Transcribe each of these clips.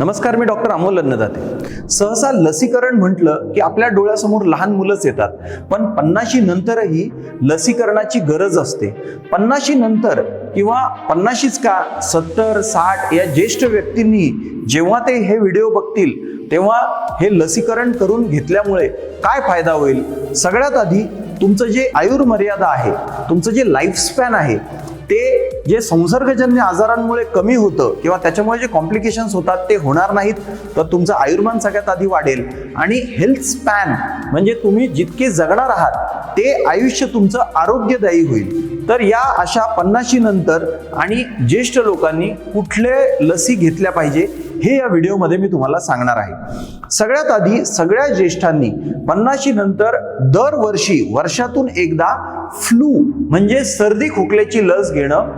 नमस्कार मी डॉक्टर अमोल अन्नदाते सहसा लसीकरण म्हटलं की आपल्या डोळ्यासमोर लहान मुलंच येतात. पण पन्नाशी नंतरही लसीकरणाची गरज असते. पन्नाशी नंतर किंवा पन्नाशीच का सत्तर साठ या ज्येष्ठ व्यक्तींनी जेव्हा ते हे व्हिडिओ बघतील तेव्हा हे लसीकरण करून घेतल्यामुळे काय फायदा होईल? सगळ्यात आधी तुमचं जे आयुर्मर्यादा आहे तुमचं जे लाईफस्पॅन आहे ते जे संसर्गजन्य आजारांमुळे कमी होतं किंवा त्याच्यामुळे जे कॉम्प्लिकेशन्स होतात ते होणार नाहीत तर तुमचं आयुर्मान सगळ्यात आधी वाढेल. आणि हेल्थ स्पॅन म्हणजे तुम्ही जितके जगणार आहात ते आयुष्य तुमचं आरोग्यदायी होईल. तर या अशा पन्नाशी नंतर आणि ज्येष्ठ लोकांनी कुठले लसी घेतल्या पाहिजे हे या व्हिडिओमध्ये मी तुम्हाला सांगणार आहे. सगळ्यात आधी सगळ्या ज्येष्ठांनी पन्नाशी नंतर दरवर्षी वर्षातून एकदा फ्लू म्हणजे सर्दी खोकल्याची लस घेणं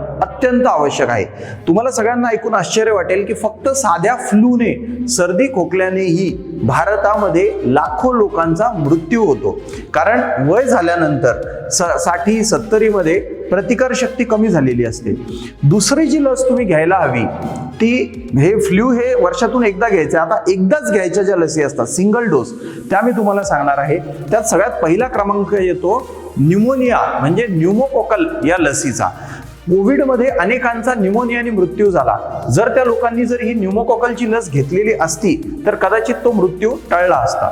अत्यंत आवश्यक आहे. तुम्हाला सगळ्यांना ऐकून आश्चर्य वाटेल की फक्त साध्या फ्लूने सर्दी खोकल्यानेही भारतामध्ये लाखो लोकांचा मृत्यू होतो. कारण वय झाल्यानंतर स साठी सत्तरीमध्ये प्रतिकार शक्ती कमी झालेली असते. दुसरी जी लस तुम्ही घ्यायला हवी ती हे फ्ल्यू हे वर्षातून एकदा घ्यायचं आता एकदाच घ्यायच्या ज्या लसी असतात सिंगल डोस त्या मी तुम्हाला सांगणार आहे. त्यात सगळ्यात पहिला क्रमांक येतो न्यूमोनिया म्हणजे न्यूमोकोकल या लसीचा. कोविडमध्ये अनेकांचा न्यूमोनियाने मृत्यू झाला. जर त्या लोकांनी जर ही न्यूमोकोकलची लस घेतलेली असती तर कदाचित तो मृत्यू टळला असता.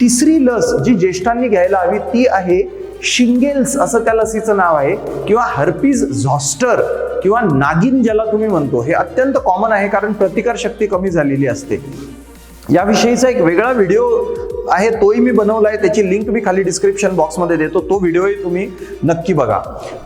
तिसरी लस जी ज्येष्ठांनी घ्यायला हवी ती आहे शिंगेल्स असं त्या लसीचं नाव आहे किंवा हर्पीज झॉस्टर किंवा नागिन ज्याला तुम्ही म्हणतो. हे अत्यंत कॉमन आहे कारण प्रतिकार शक्ती कमी झालेली असते. याविषयीचा एक वेगळा व्हिडिओ आहे तोही मी बनवला आहे. त्याची लिंक मी खाली डिस्क्रिप्शन बॉक्समध्ये देतो. तो व्हिडिओही तुम्ही नक्की बघा.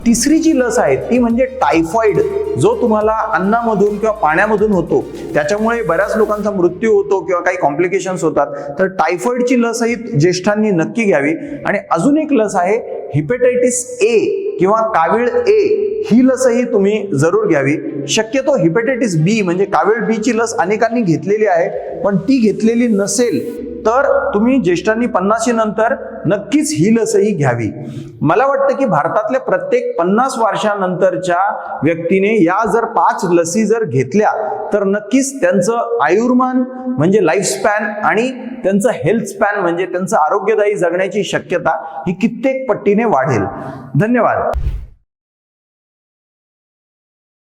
तिसरी जी लस आहे ती म्हणजे टायफॉइड जो तुम्हाला अन्नामधून किंवा पाण्यामधून होतो. त्याच्यामुळे बऱ्याच लोकांचा मृत्यू होतो किंवा काही कॉम्प्लिकेशन्स होतात. तर टायफॉइडची लसही ज्येष्ठांनी नक्की घ्यावी. आणि अजून एक लस आहे हिपेटायटिस ए किंवा कावीळ ए ही लसही तुम्ही जरूर घ्यावी. शक्यतो हिपेटायटिस बी म्हणजे कावीळ बी ची लस अनेकांनी घेतलेली आहे. पण ती घेतलेली नसेल तर तुम्ही ज्येष्ठांनी पन्नाशी नंतर नक्कीच ही लसही घ्यावी. मला वाटतं की भारतातल्या प्रत्येक पन्नास वर्षानंतरच्या व्यक्तीने या जर पाच लसी जर घेतल्या तर नक्कीच त्यांचं आयुर्मान म्हणजे लाईफ स्पॅन आणि त्यांचं हेल्थ स्पॅन म्हणजे त्यांचं आरोग्यदायी जगण्याची शक्यता ही कित्येक पट्टीने वाढेल. धन्यवाद.